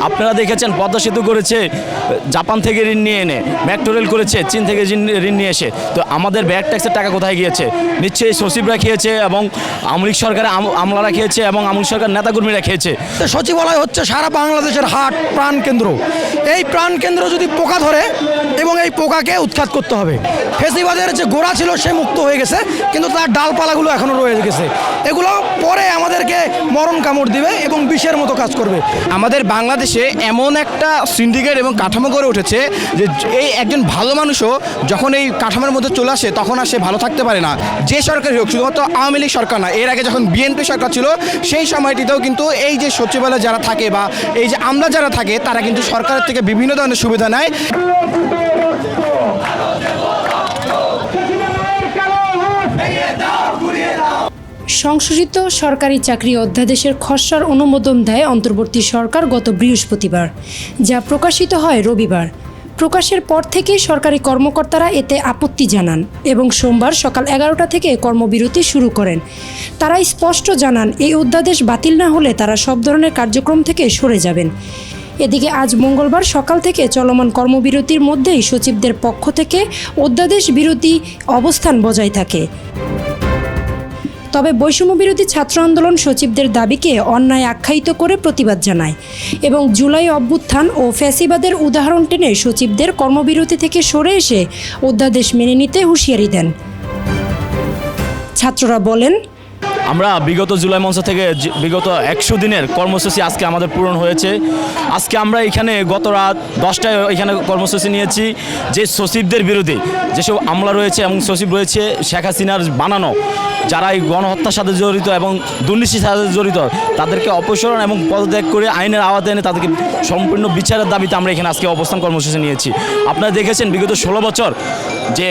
আপনারা দেখেছেন পদ্মা সেতু করেছে, জাপান থেকে ঋণ নিয়ে এনে, মেট্রো করেছে, চীন থেকে ঋণ- নিয়ে এসে। তো আমাদের ব্যাগ ট্যাক্সের টাকা কোথায় গিয়েছে? নিশ্চয়ই সচিবরা খেয়েছে এবং আমলিক সরকারের আম- আমলারা খেয়েছে এবং আমলিক সরকার নেতাকর্মীরা খেয়েছে সচিবালয় হচ্ছে সারা বাংলাদেশের হাট প্রাণ কেন্দ্র এই প্রাণ কেন্দ্র যদি পোকা ধরে এবং এই পোকাকে উৎখাত করতে হবে। ফেসিবাদের যে গোড়া ছিল সে মুক্ত হয়ে গেছে, কিন্তু তার ডালপালাগুলো এখনও রয়ে গেছে। এগুলো পরে আমাদেরকে মরণ কামড় দিবে এবং বিষের মতো কাজ করবে। আমাদের বাংলাদেশে এমন একটা সিন্ডিকেট এবং কাঠামো গড়ে উঠেছে যে এই একজন ভালো মানুষও যখন এই কাঠামোর মধ্যে চলে আসে, তখন আর সে ভালো থাকতে পারে না। যে সরকার হোক, শুধুমাত্র আওয়ামী লীগ সরকার না, এর আগে যখন বিএনপি সরকার ছিল, সেই সময়টিতেও কিন্তু এই যে সচিবালয় যারা থাকে বা এই যে আমলা যারা থাকে, তারা কিন্তু সরকারের থেকে বিভিন্ন ধরনের সুবিধা নেয়। সংশোধিত সরকারি চাকরি অধ্যাদেশের খসড়ার অনুমোদন দেয় অন্তর্বর্তী সরকার গত বৃহস্পতিবার, যা প্রকাশিত হয় রবিবার। প্রকাশের পর থেকে সরকারি কর্মকর্তারা এতে আপত্তি জানান এবং সোমবার সকাল এগারোটা থেকে কর্মবিরতি শুরু করেন। তারা স্পষ্ট জানান, এই অধ্যাদেশ বাতিল না হলে তারা সব ধরনের কার্যক্রম থেকে সরে যাবেন। এদিকে আজ মঙ্গলবার সকাল থেকে চলমান কর্মবিরতির মধ্যেই সচিবদের পক্ষ থেকে অধ্যাদেশ বিরোধী অবস্থান বজায় থাকে। তবে বৈষম্যবিরোধী ছাত্র আন্দোলন সচিবদের দাবিকে অন্যায় আখ্যায়িত করে প্রতিবাদ জানায় এবং জুলাই অভ্যুত্থান ও ফ্যাসিবাদের উদাহরণ টেনে সচিবদের কর্মবিরতি থেকে সরে এসে অধ্যাদেশ মেনে নিতে হুঁশিয়ারি দেন। ছাত্ররা বলেন আমরা বিগত জুলাই মঞ্চ থেকে বিগত একশো দিনের কর্মসূচি আজকে আমাদের পূরণ হয়েছে। আজকে আমরা এখানে গত রাত দশটায় এখানে কর্মসূচি নিয়েছি। যে সচিবদের বিরুদ্ধে যেসব আমলা রয়েছে এবং সচিব রয়েছে শেখ হাসিনার বানানো, যারা এই গণহত্যার সাথে জড়িত এবং দুর্নীতির সাথে জড়িত, তাদেরকে অপসারণ এবং পদত্যাগ করে আইনের আওতায় এনে তাদেরকে সম্পূর্ণ বিচারের দাবিতে আমরা এখানে আজকে অবস্থান কর্মসূচি নিয়েছি। আপনারা দেখেছেন বিগত ষোলো বছর যে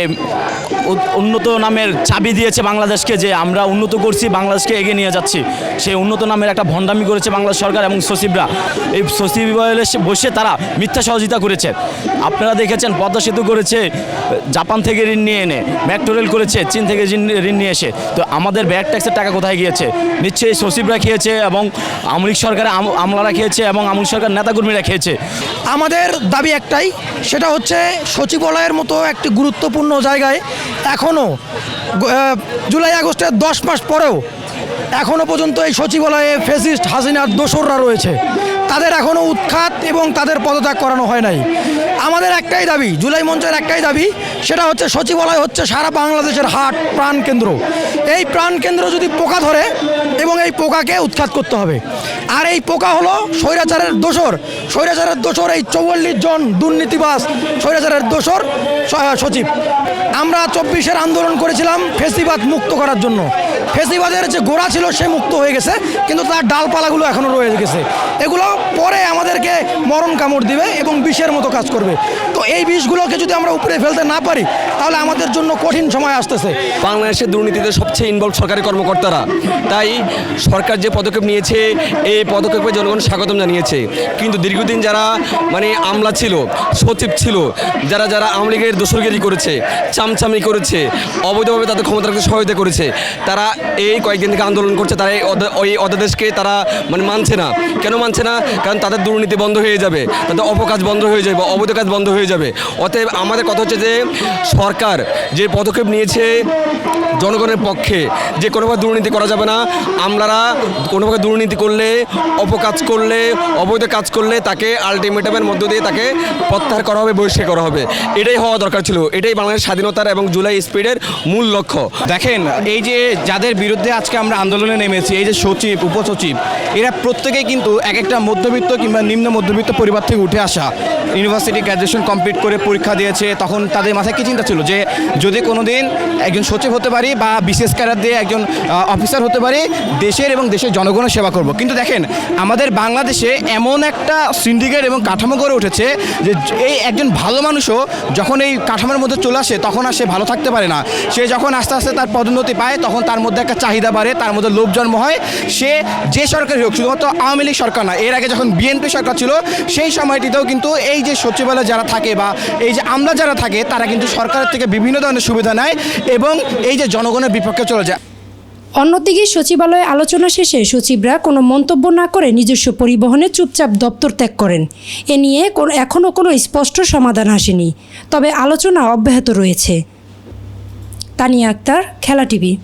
উন্নত নামের চাবি দিয়েছে বাংলাদেশকে যে আমরা উন্নত করছি, বাংলাদেশকে এগিয়ে নিয়ে যাচ্ছি। সেই উন্নত নামের একটা ভণ্ডামি করেছে বাংলাদেশ সরকার এবং সচিবরা। এই সচিবালয়ে বসে তারা মিথ্যা সহযোগিতা করেছে। আপনারা দেখেছেন, পদ্মা সেতু করেছে, জাপান থেকে ঋণ নিয়ে এনে, মেট্রো করেছে, চীন থেকে ঋণ- নিয়ে এসে। তো আমাদের ব্যাগ ট্যাক্সের টাকা কোথায় গিয়েছে? নিশ্চয়ই সচিবরা খেয়েছে এবং আমলিক সরকারের আম- আমলারা খেয়েছে এবং আমলিক সরকার নেতাকর্মীরা খেয়েছে। আমাদের দাবি একটাই, সেটা হচ্ছে সচিবালয়ের মতো একটি গুরুত্বপূর্ণ জায়গায় এখনও জুলাই আগস্টের দশ মাস পরেও এখনও পর্যন্ত এই সচিবালয়ে ফেসিস্ট হাসিনার দোসররা রয়েছে। তাদের এখনও উৎখাত এবং তাদের পদত্যাগ করানো হয় নাই। আমাদের একটাই দাবি, জুলাই মঞ্চের একটাই দাবি সেটা হচ্ছে সচিবালয় হচ্ছে সারা বাংলাদেশের হাট প্রাণ কেন্দ্র। এই প্রাণ কেন্দ্র যদি পোকা ধরে এবং এই পোকাকে উৎখাত করতে হবে। আর এই পোকা হলো স্বৈরাচারের দোসর স্বৈরাচারের দোসর এই চৌয়াল্লিশ জন দুর্নীতিবাস স্বৈরাচারের দোসর সচিব। আমরা চব্বিশের আন্দোলন করেছিলাম ফেসিবাদ মুক্ত করার জন্য। ফেসিবাদের যে গোড়া ছিল সে মুক্ত হয়ে গেছে, কিন্তু তার ডালপালাগুলো এখনও রয়ে গেছে। এগুলো পরে আমাদেরকে মরণ কামড় দিবে এবং বিষের মতো কাজ করবে। তো এই বিষগুলোকে যদি আমরা উপরে ফেলতে না পারি, তাহলে আমাদের জন্য কঠিন সময় আসতেছে। বাংলাদেশের দুর্নীতিতে সবচেয়ে ইনভলভ সরকারি কর্মকর্তারা। তাই সরকার যে পদক্ষেপ নিয়েছে, এই পদক্ষেপে জনগণ স্বাগতম জানিয়েছে। কিন্তু দীর্ঘদিন যারা মানে আমলা ছিল, সচিব ছিল, যারা যারা আওয়ামী লীগের দোসরগিরি করেছে, চামচামি করেছে, অবৈধভাবে তাদের ক্ষমতা রাখতে সহায়তা করেছে, তারা এই কয়েকদিন থেকে আন্দোলন করছে, তারা এই অধ্যাদেশকে তারা মানে মানছে না। কেন মানছে না? কারণ তাদের দুর্নীতি বন্ধ হয়ে যাবে, তাদের অপকাজ বন্ধ হয়ে যাবে, অবৈধ কাজ বন্ধ হয়ে যাবে। অতএব আমাদের কথা হচ্ছে যে, সরকার যে পদক্ষেপ নিয়েছে জনগণের পক্ষে, যে কোনোভাবে দুর্নীতি করা যাবে না। আমলারা কোনোভাবে দুর্নীতি করলে, অপকাজ করলে, অবৈধ কাজ করলে তাকে আলটিমেটামের মধ্য দিয়ে তাকে প্রত্যাহার করা হবে, বহিষ্কার করা হবে। এটাই হওয়া দরকার ছিল। এটাই বাংলাদেশের স্বাধীনতার এবং জুলাই স্পিডের মূল লক্ষ্য। দেখেন, এই যে যাদের বিরুদ্ধে আজকে আমরা আন্দোলনে নেমেছি, এই যে সচিব, উপসচিব, এরা প্রত্যেকেই কিন্তু এক একটা মধ্যবিত্ত কিংবা নিম্ন মধ্যবিত্ত পরিবার থেকে উঠে আসা, ইউনিভার্সিটি গ্র্যাজুয়েশন কমপ্লিট করে পরীক্ষা দিয়েছে, তখন তাদের মাথায় কি চিন্তা ছিল? যে যদি কোনো দিন একজন সচিব হতে পারি বা বিশেষ ক্যাডার দিয়ে একজন অফিসার হতে পারি, দেশের এবং দেশের জনগণের সেবা করব। কিন্তু দেখেন, আমাদের বাংলাদেশে এমন একটা সিন্ডিকেট এবং কাঠামো গড়ে উঠেছে যে এই একজন ভালো মানুষও যখন এই কাঠামোর মধ্যে চলে আসে, তখন আর সে ভালো থাকতে পারে না। সে যখন আস্তে আস্তে তার পদোন্নতি পায়, তখন তার মধ্যে একটা চাহিদা বাড়ে, তার মধ্যে লোভ জন্ম হয়। সে যে সরকারই হোক, শুধুমাত্র আওয়ামী লীগ সরকার না, এর আগে যখন বিএনপি সরকার ছিল, সেই সময়টিতেও কিন্তু এই যে সচিবালয় যারা থাকে বা এই যে আমরা যারা থাকে, তারা কিন্তু সরকারের থেকে বিভিন্ন ধরনের সুবিধা নেয় এবং এই যে জনগণের বিপক্ষে চলে যায়। অন্যদিকে সচিবালয়ে আলোচনা শেষে সচিবরা কোনো মন্তব্য না করে নিজস্ব পরিবহনে চুপচাপ দপ্তর ত্যাগ করেন। এ নিয়ে এখনও কোনো স্পষ্ট সমাধান আসেনি। তবে আলোচনা অব্যাহত রয়েছে। তানিয়া আক্তার, খেলা টিভি।